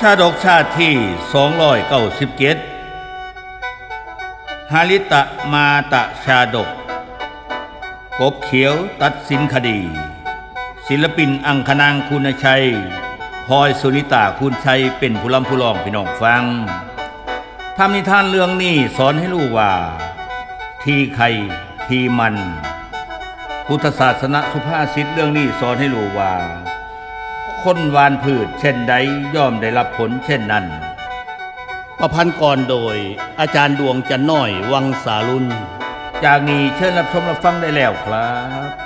ชาดกชาติที่ 297ฮาริตะมาตะชาดก กบเขียวตัดสินคดี ศิลปินอังคณางคุณชัยพลอยสุนิตาคุณชัยเป็นผู้ลำผู้ร้องพี่น้องฟังทำนิทานเรื่องนี้สอนให้รู้ว่า ที่ใครที่มัน พุทธศาสนาสุภาษิตเรื่องนี้สอนให้รู้ว่า คนวานพืช เช่นใดย่อมได้รับผลเช่นนั้น ประพันธ์ก่อนโดย อาจารย์ดวงจันน้อยวังสารุนจากนี้เชิญรับชมรับฟังได้แล้วครับ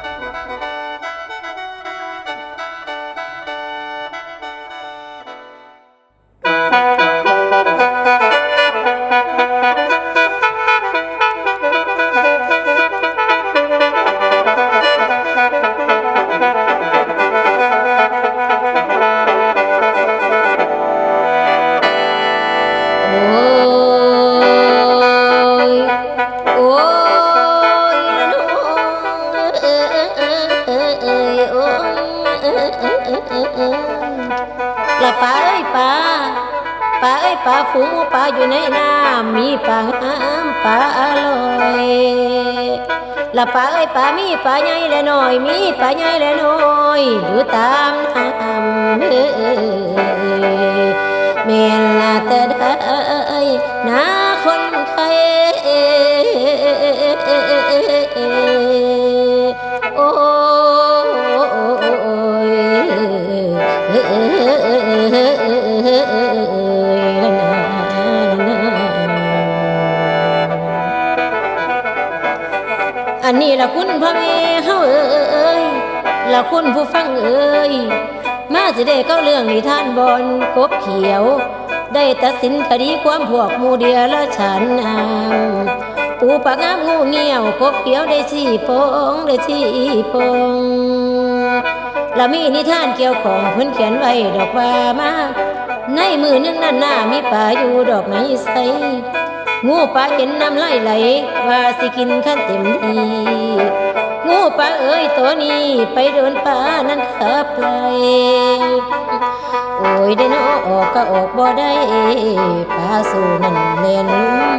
ยละปลาเอ้ยปลาปลาเอ้ยปลาฝูงปลาอยู่ในน้ำมีปลาหามปลาอร่อยละปลาเอ้ยปลามีปลาใหญ่และน้อย มีปลาใหญ่และน้อยอยู่ตามน้ำเอ้ยเมลาแต่ได้นา อันนี้ละคุณพ่อแม่เฮาเอ้ยละคุณผู้ฟังเอ้ยมาสิได้เข้าเรื่องนิทานบอนกบเขียว ได้ตัดสินคดีความพวกมูเดียและฉันนามปูปากงามงูเงี่ยวกบเขียวได้ชี้โปงได้ชี้โปงและมีนิทานเกี่ยวของเพิ่นเขียนไว้ดอกว่ามาในมือนึงนั่นหน้ามีป่าอยู่ดอกไม้ใส งูป่าเห็นน้ำไหลไหลว่าสิกินขั้นเต็มทีงูป่าเอ้ยตัวนี้ไปโดนป่านั้นขับไลโอ้ยได้นอออกก็ออกบ่ได้ป่าสู่นั่นเลนลุ่ม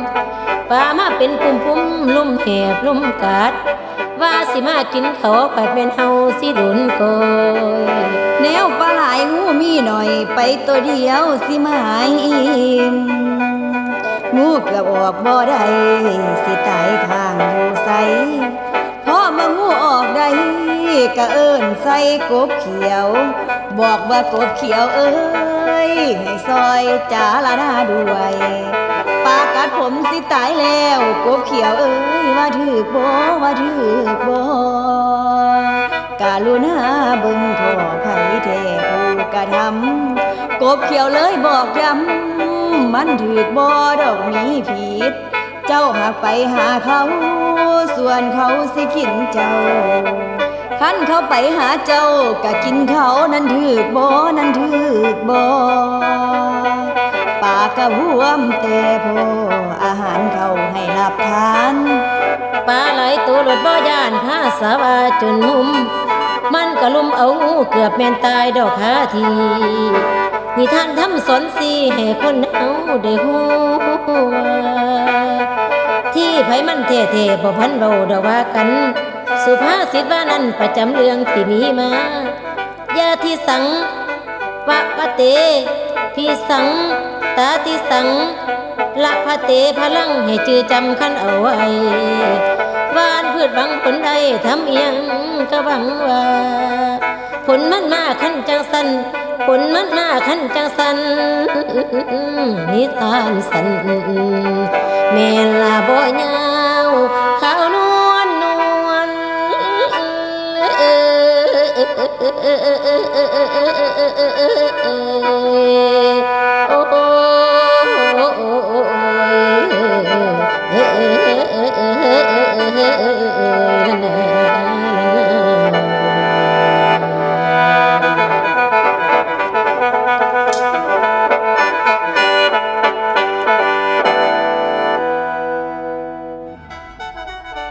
ป่ามาเป็นปุ่มปุ่มลุ่มแหบลุ่มกัดว่าสิมากินเขาผัดเป็นเฮาสิดุนโกยแนวปลาหลงูมีหน่อยไปตัวเดียวสิมาหายอิ่ม งูเกือบออกบ่ได้สิตายข้างอยู่ใสพอมางูออกได้ก็เอิ้นใส่กบเขียว บอกว่ากบเขียวเอ้ยให้ซอยจาละนาด้วยปากัดผมสิตายแล้วกบเขียวเอ้ยว่าถือบ่ว่าถือบ่กาลุนาเบึงขอไผ่เทผู้กระทำกบเขียวเลยบอกย้ำ มันถือบ่ดอกมีผิด เจ้าหากไปหาเขา ส่วนเขาสิกินเจ้าคันเขาไปหาเจ้าก็กินเขานั้นถือบ่นั้นถือบ่ปากกะบวมแต่พออาหารเขาให้รับทานปลาไหลตัวหลดบ่ย่านผ้าสาวาจนมุม มันก็ลุมเอางูเกือบแม่นตายดอกขาที นิทานทำสอนสีให้คนเอาได้ฮู้ว่าที่ไผมันเท่ๆบ่พันเบาดอกว่ากัน สุภาษิตว่านั้นประจำเรื่องที่มีมายาที่สังปะปะเตพี่สัง ตาที่สัง ละพะเตพลังให้จือจำคันเอาไว้วานพืชหวังผลใดทำเอียงก็หวังว่า ผลมันมาขันจังสั้น ผลมันมาขันจังสันนิทานสันเมลาบ่ยาวขาวนวลนวล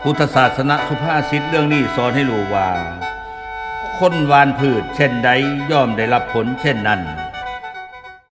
พุทธศาสนาสุภาษิตเรื่องนี้สอนให้รู้ว่า คนวานพืชเช่นใดย่อมได้รับผลเช่นนั้น